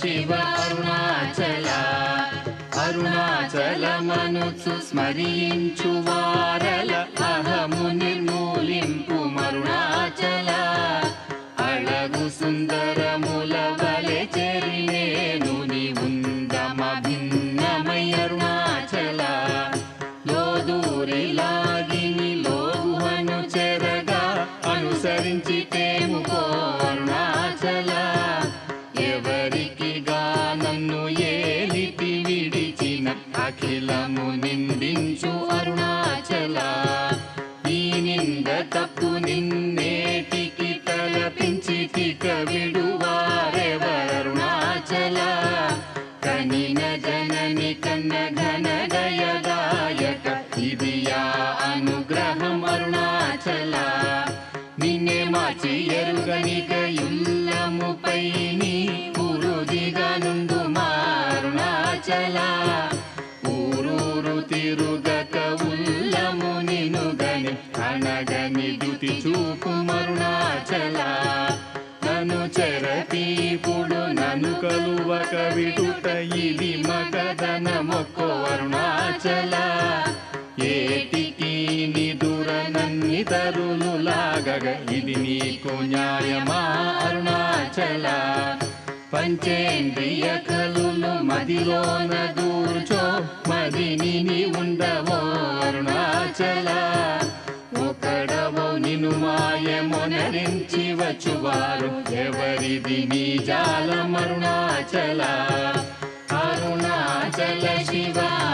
శివ అరుణాచల అరుణాచలమనుచు స్మరించు వారల అహము నిర్మూలింపు మరుణాచల అళగు సుందరముల நின் మరుణాచల నన్ను చెరపీపుడు నన్ను కలువక విడుట ఇది మగదన మొక్కో అరుణాచల. ఏటికి నిదుర నన్ని తరులు లాగగ ఇది నీకు న్యాయమా అరుణాచల? పంచేంద్రియ కలులు మదిలోన దూర్చో మదిని ఉండవో అరుణాచల. ఒకడవో నిను మాయమునరించి వచ్చువారు ఎవరిది నీ జాలమరుణాచల? అరుణాచల శివా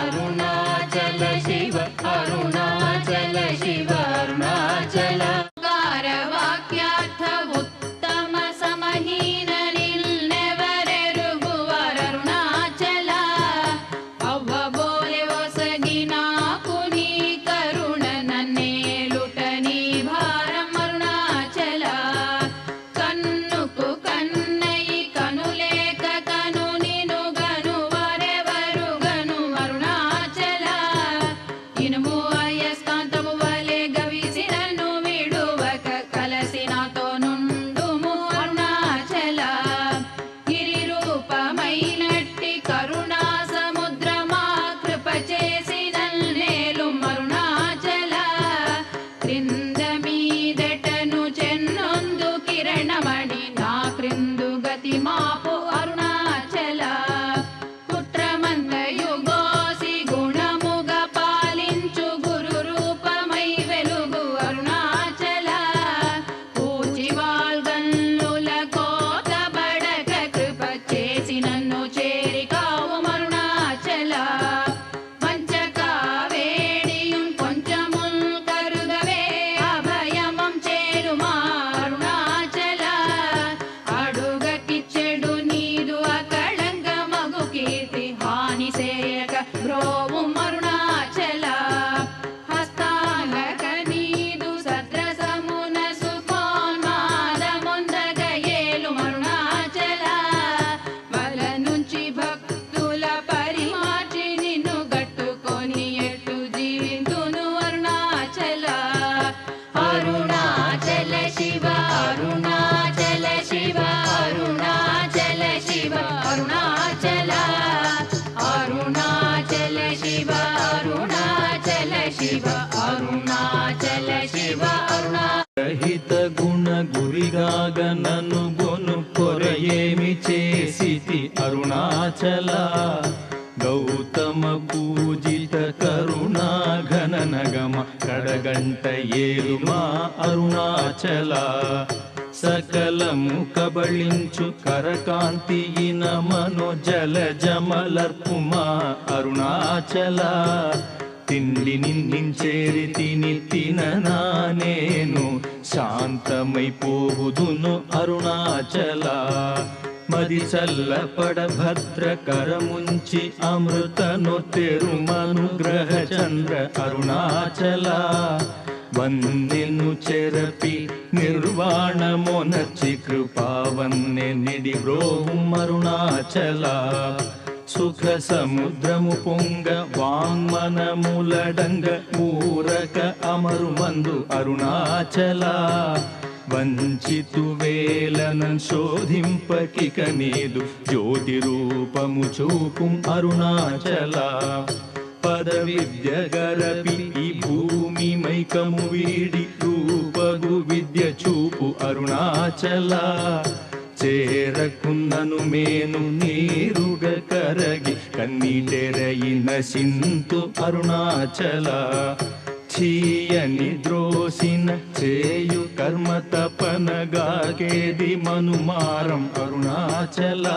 అరుణాచల సకలము కబళించు కరకాంతి ఇనమను జమలర్పుమా అరుణాచల. తిండి నిందించేరి తిని తిననా నేను శాంతమైపోవుదును అరుణాచల. మది చల్లపడ భద్ర కరముంచి అమృతను తెరుమనుగ్రహ చంద్ర అరుణాచల. వందెను చెరపి నిర్వాణమొనర్చి కృపావన్నె నిడి బ్రోహం సుఖ సముద్రము పొంగ వాంగ్మనములడంగ ఊరక అమరు మందు అరుణాచల వంచితు వేలన శోధింపకిక నీదు జ్యోతి రూపము చూపు అరుణాచల పద గరపి ఈ భూమి మైకము వీడి రూపగు విద్య చూపు అరుణాచల. చేరకున్నను మేను నీరుగ కరగి కన్నీటెరయి నశింతు అరుణాచల. చీయని ద్రోసిన చేయు కర్మ తపనగాకేది మనుమారం అరుణాచల.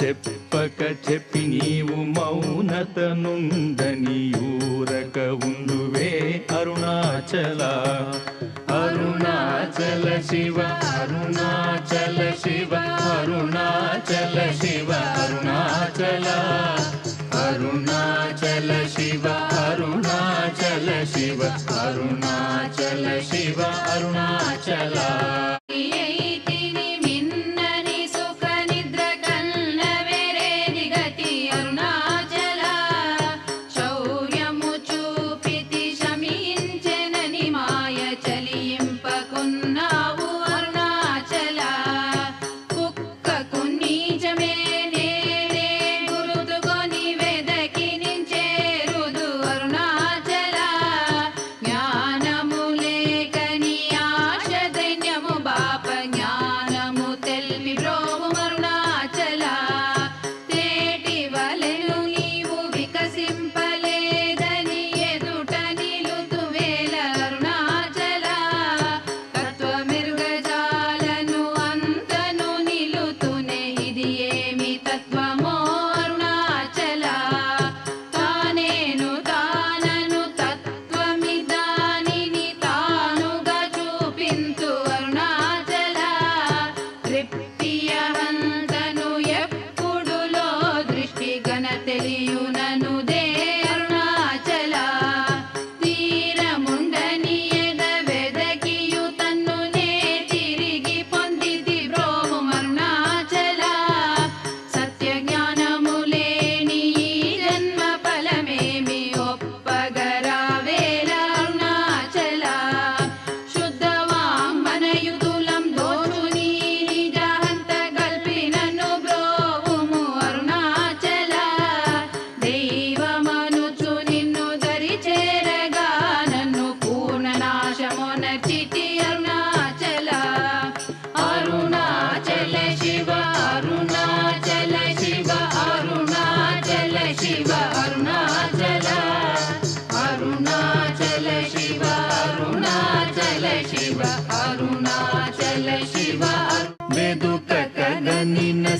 చెప్పక చెప్పి నీవు మౌనత నుందని ఊరక ఉండువే అరుణాచల అరుణాచల శివ అరుణాచల శివ అరుణాచల శివ అరుణాచల అరుణాచల శివ అరుణాచల శివ అరుణాచల శివ అరుణాచల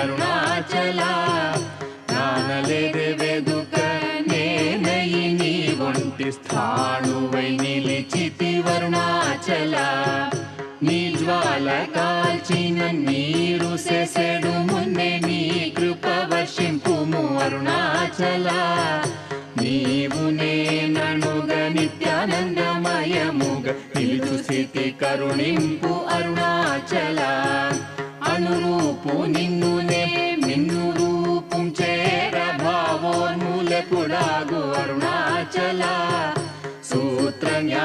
అరుణాచల నానలేదే వెదుక నేనయి నీ ఒంటి స్థాణువై నిలిచితి వరుణాచల. నీ జ్వాల కాల్చిన నీరు సెసెడు మున్నే నీ కృప వర్షింపుము అరుణాచల. నీవు నేననుగ నిత్యానందమయముగ నిలుచు స్థితి కరుణింపు అరుణాచల. అనురూపు నిన్ను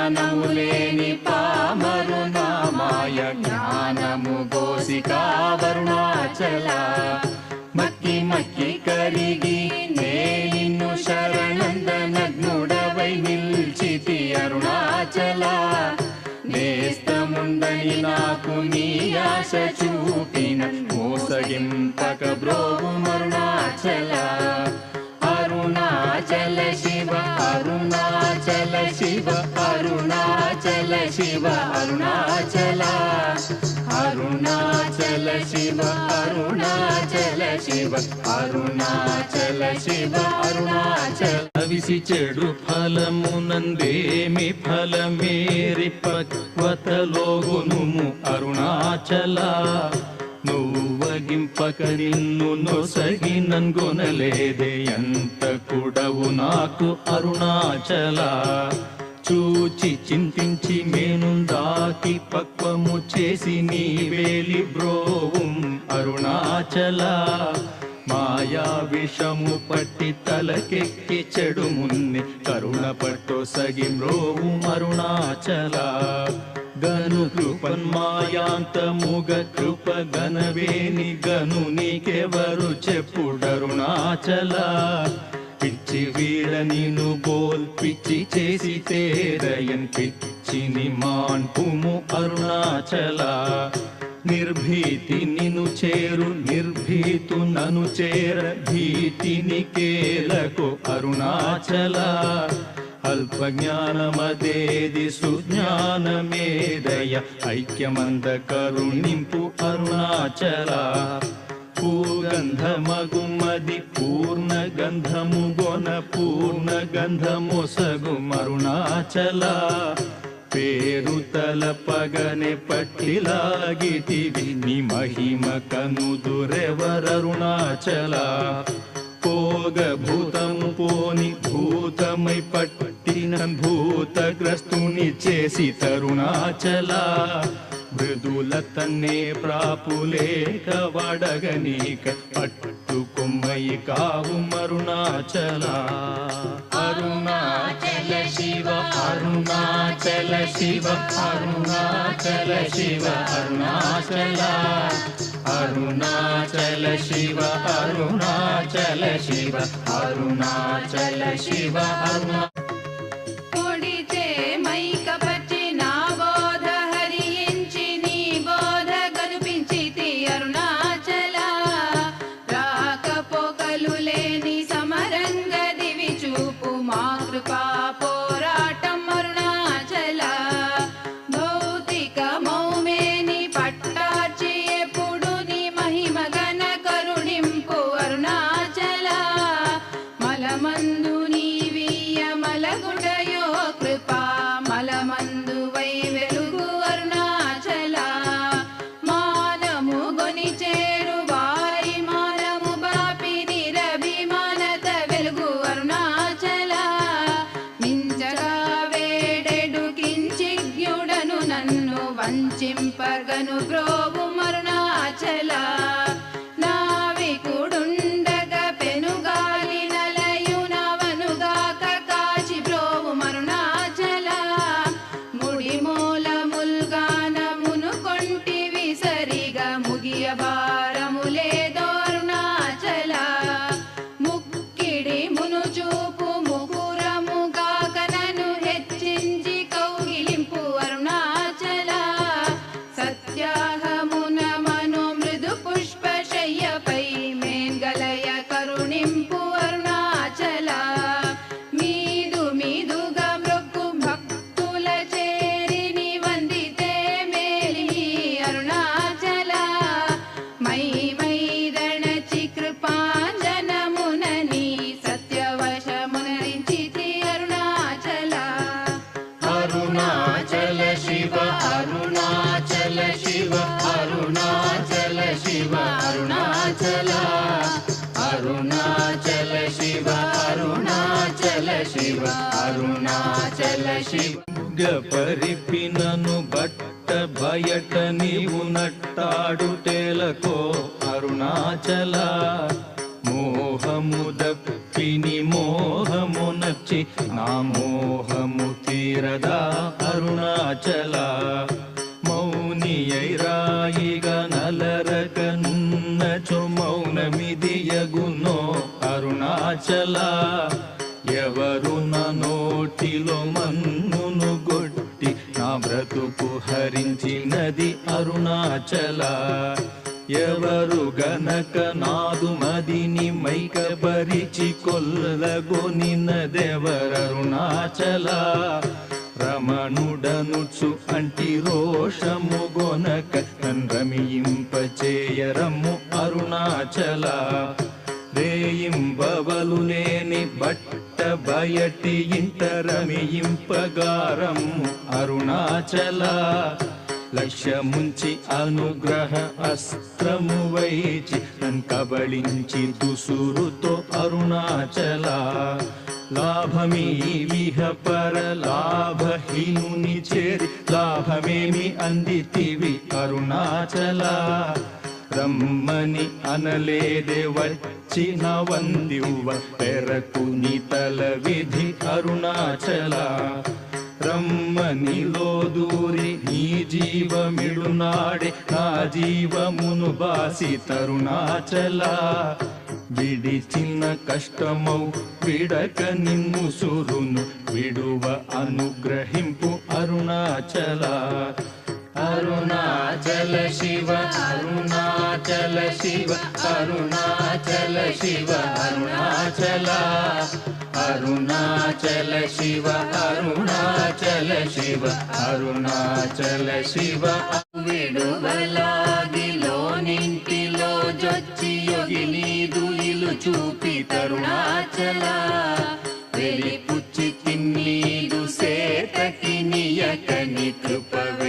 జ్ఞానము లేని పామరు నామాయ జ్ఞానము గోసికా వరుణాచల. మక్కి మక్కి కరిగి నే నిన్ను శరణందనగ్నుడవై నిల్చితి అరుణాచల. నేస్తముందని నాకు నీ ఆశ చూపిన మోసగింపక బ్రోవు మరుణాచల. అరుణాచల శివ అరుణాచల. అరుణాచల శివ అరుణాచల శివ అరుణాచల శివ అరుణాచల. అవిసి చెడు ఫలమునందేమి ఫలమేరి పక్వతలోగునుము అరుణాచల. నువ్వగింపక నిన్ను నొసగి నన్గొనలేదే ఎంత కూడవు నాకు అరుణాచల. చూచి చింతించి మేనుందాకి పక్వము చేసి నీ వేలి బ్రోవుం అరుణాచల. మాయా విషము పట్టి తలకెక్కి చెడు మున్ని కరుణ పట్టు సగి మ్రోవు అరుణాచల. గను కృపన్మాయాంతముగ కృప గనవేని గను నీకెవరు చెప్పుడరుణాచల. పిచ్చి వీడ నిను బోల్ పిచ్చి చేసి తేరయన్ పిచ్చిని మాన్పుము అరుణాచల. నిర్భీతి నిను చేరు నిర్భీతు నను చేర భీతిని కేలకు అరుణాచల. అల్ప జ్ఞానమదేది సుజ్ఞానమేదయ ఐక్యమంద కరుణింపు అరుణాచల. పూగంధమగుమది పూర్ణ గంధము గొన పూర్ణ గంధము సగు మరుణాచల పేరు తల పగనే పట్టిలాగితివి ని మహిమ కనుదురెవరరుణాచల పోగ భూతము పోని భూతమై పట్టిన భూతగ్రస్తుని చేసి తరుణాచల. మృదుల తన్నే ప్రాపులేక వడగనీక పట్టుకొమ్మయి కావు మరుణాచల. అరుణాచల శివ అరుణాచల శివ అరుణాచల శివ అరుణాచల. అరుణాచల శివ అరుణాచల శివ అరుణాచల శివ అరుణా అరుణాచల శివ. పరిపినను బట్ట బయట నీవు నట్టాడు తేలకో అరుణాచల. మోహము దప్పిని మోహము నచ్చి నా మోహము తీరదా అరుణాచల. నా హరించి హరించినది అరుణాచల. ఎవరు గనక నాదు మదిని మైకపరిచి కొల్లగొనినదెవరరుణాచల రమణుడనుచు అంటి రోషము గొనక రమియింపచేయరమ్ము అరుణాచల. రేయింబవలు లేని బట్ బయటి ఇంట రమియింపగారమ్ము అరుణాచల లక్ష్యముంచి అనుగ్రహ అస్త్రము వైచి కబళించి దుసురుతో అరుణాచల. లాభమీ విహ పర లాభహీనుని చేరి లాభమేమి అందితివి అరుణాచల. రమ్మని అనలేదే వచ్చిన వందివ్వ పెరకుని తల విధి అరుణాచల. రమ్మని లోదూరి నీ జీవమిడునాడే నా జీవమును బాసి తరుణాచల. విడిచిన కష్టమౌ విడక నిన్ను సురును విడువ అనుగ్రహింపు అరుణాచల. అరుణాచల శివ అరుణాచల శివ అరుణాచల శివ అరుణాచల అరుణాచల శివ అరుణాచల శివ అరుణాచల శివ. విడువలాగిలో నింటిలో జొచ్చి యొగి నీదు ఇలు చూపి తరుణాచల. వెలిపుచ్చి తిన్నీదు సేతకి నియకని కృపవే.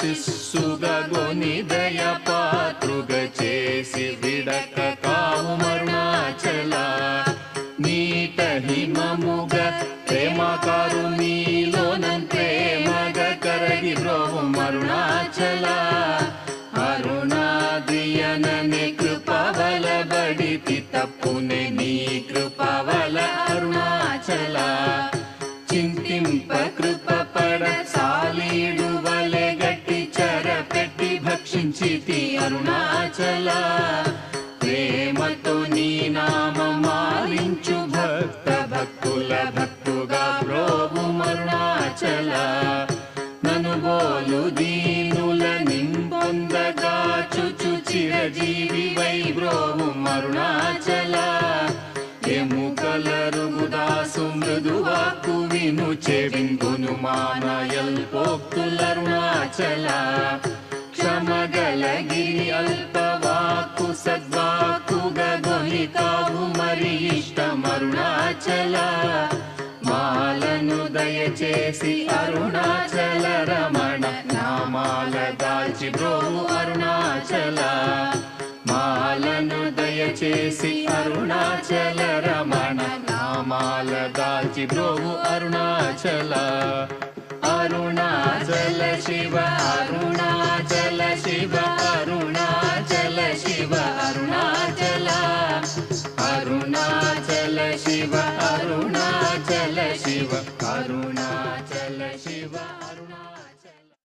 నిందనాశిస్సుగొని దయ పాత్రుగ చేసి విడక కావు అరుణాచల నీట హిమముగ ప్రేమకారు నీలోనం ప్రేమగ కరగి బ్రోవు అరుణాచల అరుణాద్రియననే కృపవల బడితి తప్పునే నీ కృపవల అరుణాచల. అరుణాచల ప్రేమతో నీ నామాలించు భక్త భక్తుల భక్తుగా ప్రోభు అరుణాచల నను బోలు దీనుల నింపొందగా చుచు చిరజీవి వై బ్రోవు అరుణాచల ఎముకలరుగుదాసు మృదువాకు విను చెవింగును మానయల్ పోక్తులరుణాచల. క్షమగలగిరి అల్పవాకు సద్వాకు గొని కావు మరి ఇష్టమరుణాచల మాలను దయచేసి అరుణాచల రమణ నామాల దాల్చి బ్రోవు అరుణాచల మాలను దయచేసి అరుణాచల రమణ నామాల దాల్చి బ్రోవు అరుణాచల अरुणाचल शिव अरुणाचल शिव अरुणाचल शिव अरुणाचल अरुणाचल शिव अरुणाचल शिव अरुणाचल शिव।